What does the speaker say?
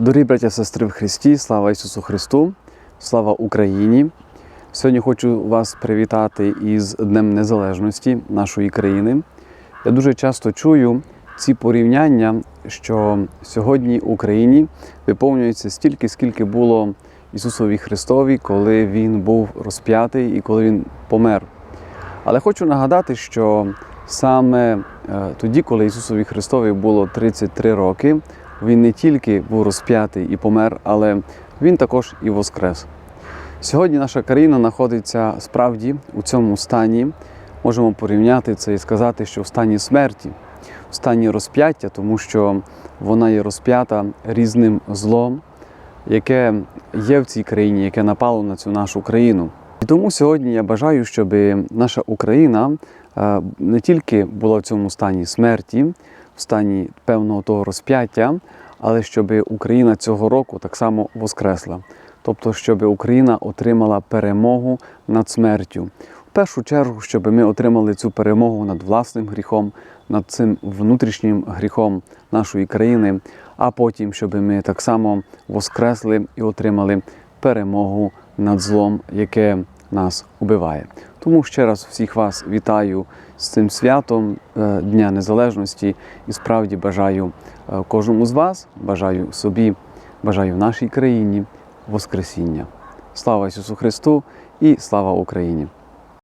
Дорогі браття сестри в Христі, слава Ісусу Христу, слава Україні. Сьогодні хочу вас привітати із Днем Незалежності нашої країни. Я дуже часто чую ці порівняння, що сьогодні Україні виповнюється стільки, скільки було Ісусові Христові, коли Він був розп'ятий і коли Він помер. Але хочу нагадати, що саме е, тоді, коли Ісусові Христові було 33 роки, Він не тільки був розп'ятий і помер, але Він також і воскрес. Сьогодні наша країна знаходиться справді у цьому стані. Можемо порівняти це і сказати, що в стані смерті, в стані розп'яття, тому що вона є розп'ята різним злом, яке є в цій країні, яке напало на цю нашу країну. І тому сьогодні я бажаю, щоб наша Україна е, не тільки була в цьому стані смерті, в стані певного того розп'яття, але щоб Україна цього року так само воскресла. Тобто, щоб Україна отримала перемогу над смертю. В першу чергу, щоб ми отримали цю перемогу над власним гріхом, над цим внутрішнім гріхом нашої країни, а потім, щоб ми так само воскресли і отримали перемогу над злом, яке нас убиває. Тому ще раз всіх вас вітаю з цим святом е, Дня Незалежності і справді бажаю е, кожному з вас, бажаю собі, бажаю нашій країні Воскресіння. Слава Ісусу Христу і слава Україні!